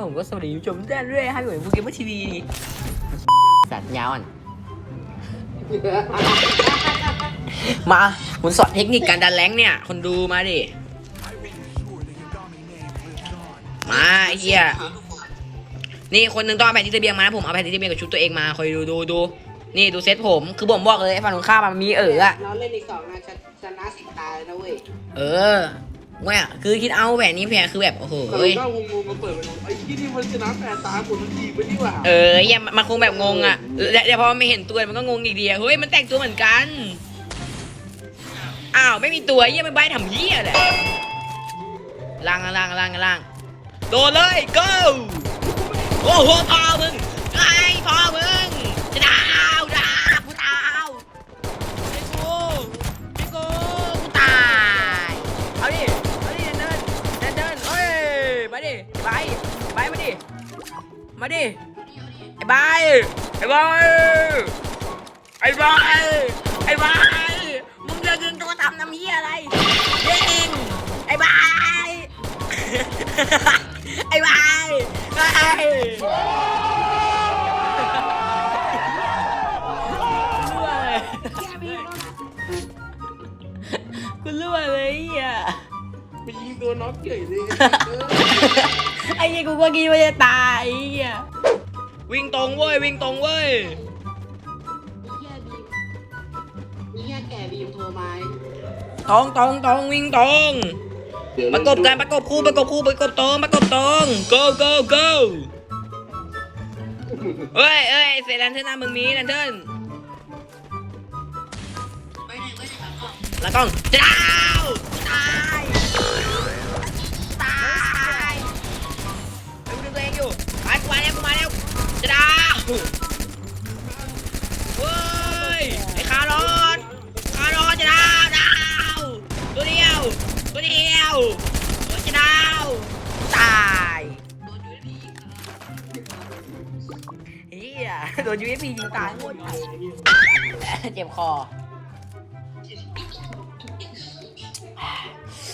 เคผมก็สวัสดีผู้ชมทุกท่านด้วยให้ผมเป็นฟูเกมเมอร์ทีวีสัตว์ยาวอะมาผมสอนเทคนิคการดันแรงค์เนี่ย คนดูมาดิ มาไอ้เฮียนี่คนหนึ่งต้องเอาแผ่นที่ระเบียงมานะผมเอาแผ่นที่ระเบียงกับชุดตัวเองมาคอยดูดูดู นี่ดูเซตผมคือผมบอกเลยไอ้ฝั่งตรงข้ามมันมีเอออะเราเล่นอีกสองนะชนะชนะสิบตายนะเว้ยเออ เนี่ยคือคิดเอาแผ่นนี้แผ่นคือแบบโอ้โหเอเอ้อยก็งงๆมาเปิดไปไอ้ที่นี่มันชนะแปดตาหมดทันทีไปนี่หว่าเออเหี้ยมันคงแบบงงอะแล้วแล้วพอไม่เห็นตัวมันก็งงอีกเดียวเฮ้ยมันแต่งตัวเหมือนกันอ้าวไม่มีตัวเหี้ยไม่ใบทำเหี้ยแหละล่างล่างล่างล่างโดนเลย go โอ้โหพอมึงไอ้พอมึง ไปไปมาดิ มาดิ ไอ้บายไอ้บายไอ้บายไอ้บายมึงจะดึงตัวทำน้ำเหี้ยอะไรเด้งไอ้บายไอ้บายไอ้กูรั่วเลย ตัวน็อกเก่เลยไอ้เหี้ยกูก็คิดว่าจะตายไอ้เหี้ยวิ่งตรงเว้ยวิ่งตรงเว้ยมีแค่บีมมีแค่แก่บีมโทรมาตรงตรงตรงวิ่งตรงประกบกันประกบคู่ประกบคู่ประกบตรงประกบตรง go go go เฮ้ยเอ้ยเสร็จแลนเทิร์นหน้ามึงมีแลนเทิร์นแล้วกล้องดาวตาย กูมาแล้วกูมาแล้วจะดาวเฮ้ยไอ้คารอนคารอนจะดาวดาวตัวเดียวตัวเดียวตัวจะดาวตายเฮียโดนยูเอฟพียิงตายโคตรเจ็บคอ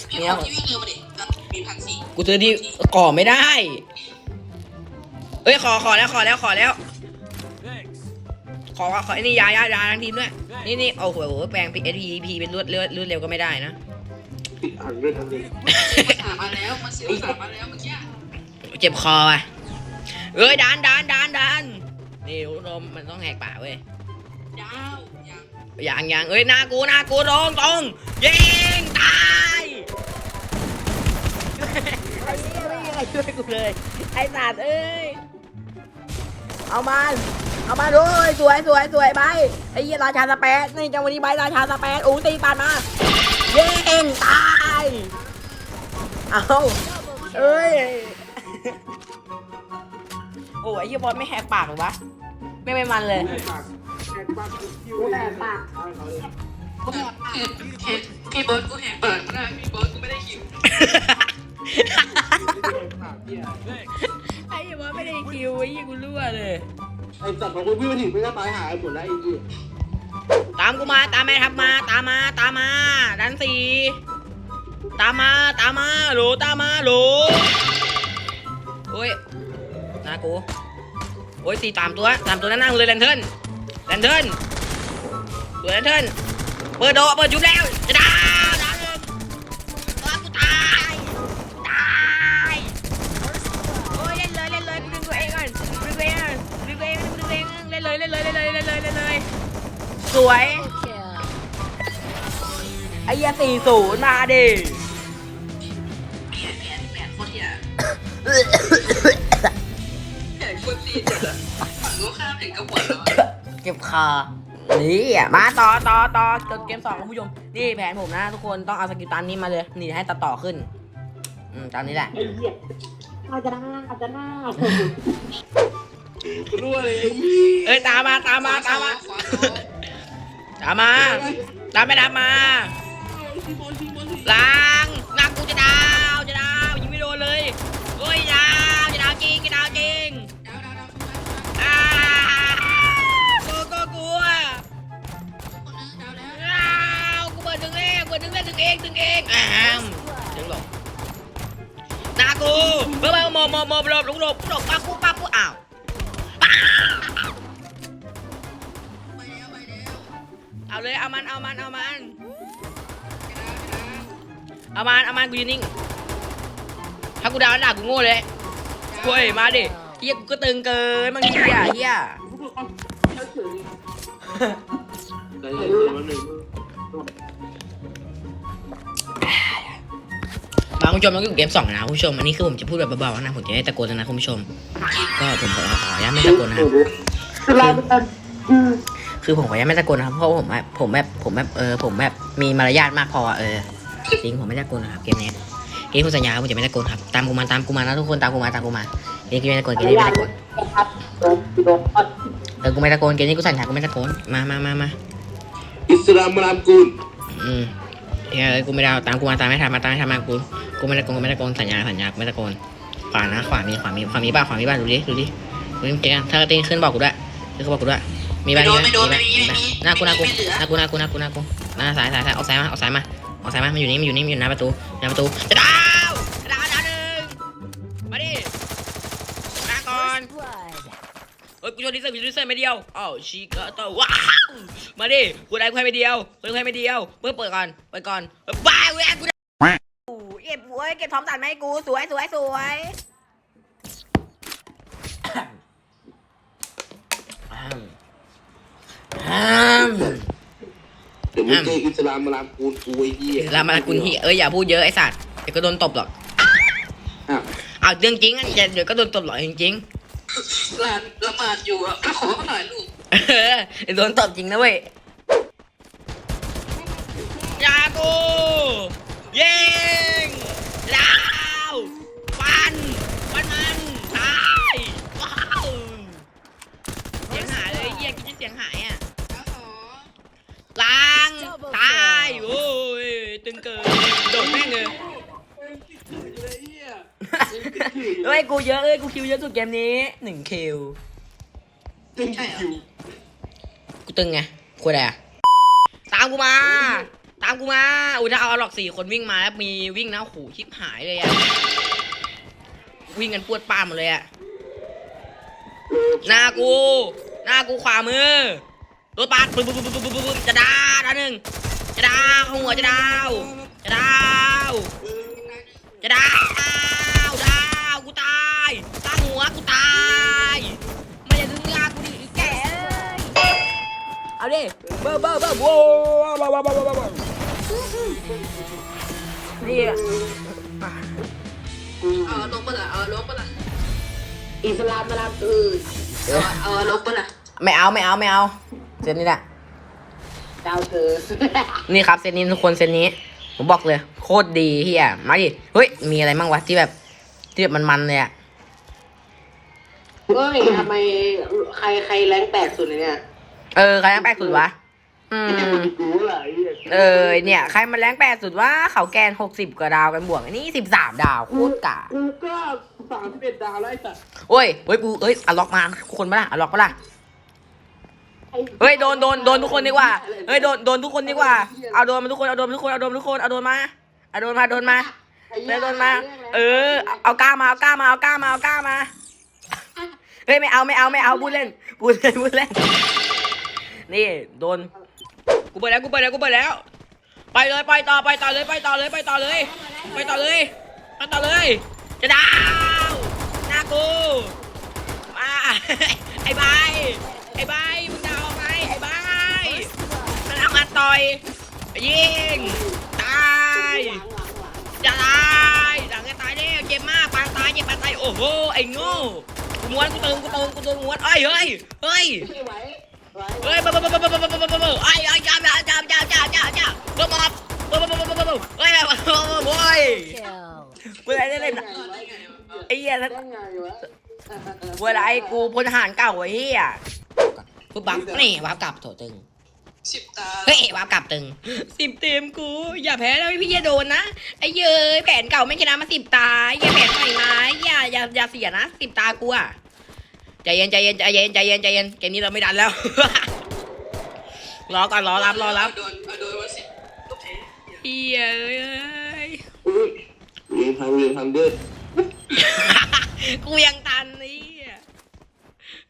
เนี่ยพี่วิ่งเร็วมาดิมีพันสี่กูซื้อที่ก่อไม่ได้ เอ้ยขอขอแล้วขอแล้วขอแล้ว ขอขอไอ้นี่ยายายาทั้งทีมด้วยนี่นี่โอ้โหแปลงพีเอสพีพีเป็นรวดเร็วรวดเร็วก็ไม่ได้นะติดอ่างด้วยทั้งนี้สามมาแล้วมาเสียสามมาแล้วเมื่อกี้เจ็บคอว่ะเอ้ยดันดันดันดันนี่รู้นมมันต้องแหกปากเว้ยดาวยังอย่างอย่างเอ้ยหน้ากูหน้ากูตรงตรงยิงตายไอ้เหี้ยไม่มีใครช่วยกูเลยไอ้สัตว์เอ้ย เอามันเอามาด้วยสวยสวยสวยไปไอ้เหี้ยราชาสเปซนี่จังหวะนี้ใบราชาสเปซอู้ตีปานมายิงตายเอาเอ้ยโอ้ยไอ้เหี้ยบอลไม่แหกปากหรอวะไม่ไม่มันเลยแหกปากแหกปากคิวแหกปากเอาเขาเลยกูแหกปากพี่เบิร์ดกูแหกปากนะพี่เบิร์ดกูไม่ได้คิว แหกปากเนี่ยไอ้บอลไม่ได้คิวไอ้เหี้ยกูรั่วเลย ไอ้สัตว์ของคนพี่มาถึงไม่ก็ตายหายหมดแล้วไอ้ยี่ตามกูมาตามแม่ทับมาตามมาตามมาดันสี่ตามมาตามมาโหลตามมาโหลโอ้ยนากูโอ้ยสี่ตามตัวตามตัวนั่นนั่งเลยแลนเทิร์นแลนเทิร์นตัวแลนเทิร์นเปิดโดเปิดจุบแล้วจะ สวย ไอ้ยาสี่ศูนย์มาดิแผนแผนแผนโคตรเหี้ยแผนโคตรเหี้ยฝั่งก็ข้ามถึงกระหวดแล้วเก็บคานี่อะมาต่อต่อต่อจบเกมสองคุณผู้ชม นี่แผนผมนะทุกคนต้องเอาสกิลตันนี้มาเลย นี่ให้ตัดต่อขึ้น อืมตามนี้แหละไอ้เหี้ยอาจจะหน้าอาจจะหน้ารั่วเลยไอ้ยี่เอ้ยตามมาตามมาตามมา ตามมาตามไปตามมาล้างหนักกูจะดาวจะดาวยิงไม่โดนเลยโอ้ยดาวจะดาวจริงจะดาวจริงดาวดาวดาวอ้ากูก็กลัวอ้าวกูเปิดดึงเองเปิดดึงเล่นดึงเองดึงเองอ้ามดึงหลบนากูเมื่อเมื่อโมโมโมหลบหลบหลบหลบปั๊บปุ๊บปั๊บ เอามันเอามันเอามันเอามันเอานกูยืนนิ่งถ้ากูดาวด่ากูโง่เลยเฮ้ยมาดิเฮียกูก็ตึงเกินบางทีอะเฮียใจเย็นๆวันหนึ่งบางคุณผู้ชมมันก็อยู่เกมสองนะคุณผู้ชมอันนี้คือผมจะพูดแบบเบาๆนะผมจะได้ตะโกนนะคุณผู้ชม ก็ผมขอขออนุญาตไม่ตะโกนนะครับ คือผมขออนุญาตไม่ตะโกนนะครับเพราะว่าผมแบบผมแบบผมแบบเออผมแบบมีมารยาทมากพออะเออจริงผมไม่ตะโกนนะครับเกมนี้เกมคุณสัญญาผมจะไม่ตะโกนครับตามกูมาตามกูมานะทุกคนตามกูมาตามกูมาเกมนี้ไม่ตะโกนเกมนี้ไม่ตะโกนเออกูไม่ตะโกนเกมนี้กูสัญญากูไม่ตะโกนมามามามาอิสลามมารามกุลอืมเฮ้ยกูไม่ได้เอาตามกูมาตามไม่ทันมาตามไม่ทันมากูกูไม่ตะโกนกูไม่ตะโกนสัญญาสัญญากูไม่ตะโกนขวานะขวามีขวามีขวามีบ้าขวามีบ้าดูดิดูดิดูดิเจ๊ถ้ากระติ้งขึ้นบอกกูด้วยขึ้นบอกกูด้วย มีบ้ามีบ้ามีบ้ามีบ้าหน้ากูหน้ากูหน้ากูหน้ากูหน้ากูหน้ากูหน้าซ้ายซ้ายซ้ายเอาซ้ายมาเอาซ้ายมาเอาซ้ายมามันอยู่นี่มันอยู่นี่มันอยู่หน้าประตูหน้าประตูจะดาวจะดาวดาวหนึ่งมาดิมาก่อนเอ้ยกูโดนดิสเซอร์กูโดนดิสเซอร์ไม่เดียวอ้าวชิกาโตว้าวมาดิกูได้กูให้ไม่เดียวกูให้ไม่เดียวเพิ่งเปิดก่อนเปิดก่อนเออบ้าเว้ยกูได้เก็บเว้ยเก็บทอมสันมาให้กูสวยสวยสวยอ้ามอ้ามเดี๋ยวมึงเจออิสลามมารามกุลกูไอ้เหี้ยลามาลากุนเฮียเอ้ยอย่าพูดเยอะไอ้สัตว์เดี๋ยวก็โดนตบหรอกอะอ้าวเรื่องจริงอะอย่าเดี๋ยวก็โดนตบหรอกจริงหลานละหมาดอยู่อะก็ขอเขาหน่อยลูกๆเออเดี๋ยวโดนตบจริงนะเว้ยย เฮ้ยกูเยอะเอ้ยกูคิวเยอะสุดเกมนี้หนึ่งคิวตึงคิวกูตึงไงคุยอะไรอะตามกูมา ตามกูมาอุ้ยถ้าเอาหลอกสี่คนวิ่งมาแล้วมีวิ่งนะโอ้โหชิบหายเลยอะวิ่งกันปวดป้ามหมดเลยอะหน้ากู หน้ากูขวามือรถปัดปุ๊บปุ๊บปุ๊บปุ๊บปุ๊บปุ๊บจะดาดาวหนึ่งจะดาวหัวจะดาวจะดาวจะดาว เอาดิเบ้อเบ้อเบ้อโว้ว้าวว้าวว้าวว้าวว้าวนี่อะเอาลงปะล่ะเอาลงปะล่ะอิสลามมาลามอือเอาเอาลงปะล่ะไม่เอาไม่เอาไม่เอาเซนนี้แหละดาวเธอนี่ครับเซนนี้ทุกคนเซนนี้ ผมบอกเลย โคตรดีเฮียมาดิเฮ้ยมีอะไรบ้างวะที่แบบที่แบบมันๆเลยอะเฮ้ยทำไมใครใครแรงแตกสุดเลยเนี่ย เออใครแรงแปลกสุดวะ อืม กูอะไรเหี้ยเออเนี่ย ใครมันแรงแปลกสุดว่าเขาแกนหกสิบกว่าดาวกันบวกอันนี้สิบสามดาวโคตรกากูก็สามสิบเอ็ดดาวแล้วไอ้สัสโอ้ยเฮ้ยกูเอ้ยอะล็อกมาคนปะล่ะอะล็อกปะล่ะเฮ้ยโดนโดนโดนทุกคนดีกว่าเฮ้ยโดนโดนทุกคนดีกว่าเอาโดนมาทุกคนเอาโดนมาทุกคนเอาโดนมาทุกคนเอาโดนมาเอาโดนมาโดนมาเดินโดนมา เออ เอาก้ามาเอาก้ามาเอาก้ามาเอาก้ามาเฮ้ยไม่เอาไม่เอาไม่เอาพูดเล่นพูดเล่นพูดเล่น นี่โดน กูเปิดแล้วกูเปิดแล้วกูเปิดแล้ว ไปเลยไปต่อไปต่อเลยไปต่อเลยไปต่อเลย ไปต่อเลยไปต่อเลย จะดาวหน้ากูมาไอ้ใบไอ้ใบมึงดาวไหมไอ้ใบมันเอามาต่อยยิงตายจะตายหลังจะตายเด้เจ็บมากปางตายเจ็บปางตายโอ้โหไอ้โง่กูม้วนกูตึงกูตึงกูตึงม้วนเอ้ยเฮ้ยเฮ้ย เฮ้ยบ้อเบ้อเบ้อเบ้อเบ้อเบ้อเบ้อเบ้อเบ้อไอ้ไอ้จ้าจ้าจ้าจ้าจ้าจ้าจ้าเบ้อมาบ้อเบ้อเบ้อเบ้อเบ้อเบ้อเฮ้ยเบ้อเบ้อเบ้อโว้ยเมื่อไรได้เล่นอะไอ้เหี้ยได้ไงวะเมื่อไรกูพลทหารเก่าไอ้เหี้ยปุ๊บบังนี่วาร์ปกลับโถตึงสิบตาเฮ้ยวาร์ปกลับตึงสิบเต็มกู อย่าแพ้นะพี่อย่าโดนนะไอ้เย้ยแผนเก่าไม่ชนะมาสิบตาอย่าแผนใหม่มาอย่าอย่าอย่าเสียนะสิบตากูอะ ใจเย็นใจเย็นใจเย็นใจเย็นใจเย็นเกมนี้เราไม่ดันแล้ว รอก่อนรอรับรอรับโดนโดนวันสิบก็แพ้เฮียเอ้ยเรียนทางเรียนทางเดินกูยังตันนี่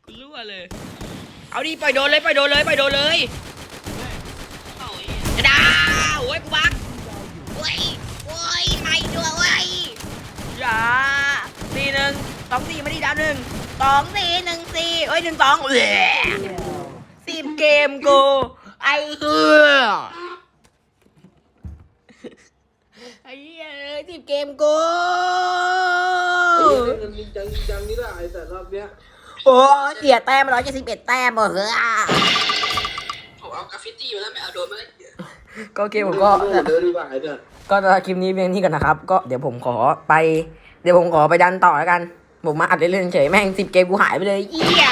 กูรั่วเลย เอาดิปล่อยโดนเลยปล่อยโดนเลยปล่อยโดนเลยเอาไอ้จะดาโอ้ยกูบักโอ้ยโอ้ยไม่ด้วยโอ้ยอย่าสี่หนึ่งสองสี่ไม่ได้ดาวหนึ่ง สองสี่หนึ่งสี่เอ้ยหนึ่งสองเอ้ยสิบเกมกูไอ้เหี้ยไอ้เหี้ยสิบเกมกูไอ้เหี้ยเล่นกันจริงจังจริงจังนี่แหละไอ้แต่รอบเนี้ยโอ้เสียแต้มร้อยเจ็ดสิบเอ็ดแต้มเหรอเฮ้อผมเอากราฟฟิตี้อยู่แล้วไม่เอาโดนมาเลยก็โอเคผมก็เดินดีกว่าไอ้แต่ก็คลิปนี้เพียงนี้ก่อนนะครับ ก็เดี๋ยวผมขอไป เดี๋ยวผมขอไปดันต่อแล้วกัน ผมมาอัดเล่นๆเฉยแม่งสิบเกมกูหายไปเลยเหี้ย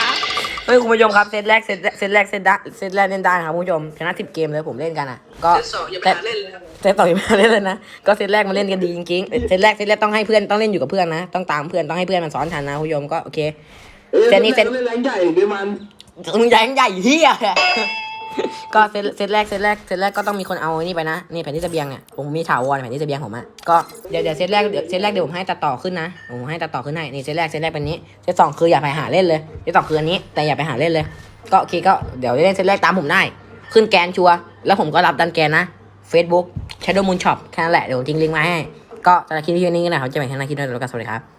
เฮ้ยคุณผู้ชมครับเซตแรกเซตเซตแรกเซตได้เซตแรกเล่นได้นะครับคุณผู้ชมชนะสิบเกมเลยผมเล่นกันอะก็เซตสองอย่าไปหาเล่นเลยครับเซตต่อยังไม่มาเล่นเลยนะก็เซตแรกมาเล่นกันดีจริงๆเซตแรกเซตแรกต้องให้เพื่อนต้องเล่นอยู่กับเพื่อนนะต้องตามเพื่อนต้องให้เพื่อนมันสอนทันนะคุณผู้ชมก็โอเคเอ้ยเซตนี้เซตเล่นแรงใหญ่เดี๋ยวมันมึงใหญ่ใหญ่เฮีย ก็เซตเซตแรกเซตแรกเซตแรกก็ต้องมีคนเอาไอ้นี่ไปนะนี่แผ่นที่เสบียงเนี่ยผมมีถาวรแผ่นที่เสบียงผมอะก็เดี๋ยวเดี๋ยวเซตแรกเดี๋ยวเซตแรกเดี๋ยวผมให้ตัดต่อขึ้นนะผมให้ตัดต่อขึ้นให้นี่เซตแรกเซตแรกเป็นนี้เซตสองคืออย่าไปหาเล่นเลยเซตสองคืออันนี้ แต่อย่าไปหาเล่นเลย ก็โอเคก็เดี๋ยวเล่นเซตแรกตามผมได้ ขึ้นแกนชัวร์แล้วผมก็รับดันแกนนะ Facebook Shadow Moon Shop แค่นั้นแหละเดี๋ยวผมทิ้งลิงก์มาให้ก็สำหรับคลิปที่นี้นะครับจะเป็นแค่นั้นคลิปนี้แล้วกันสวัสดีครับ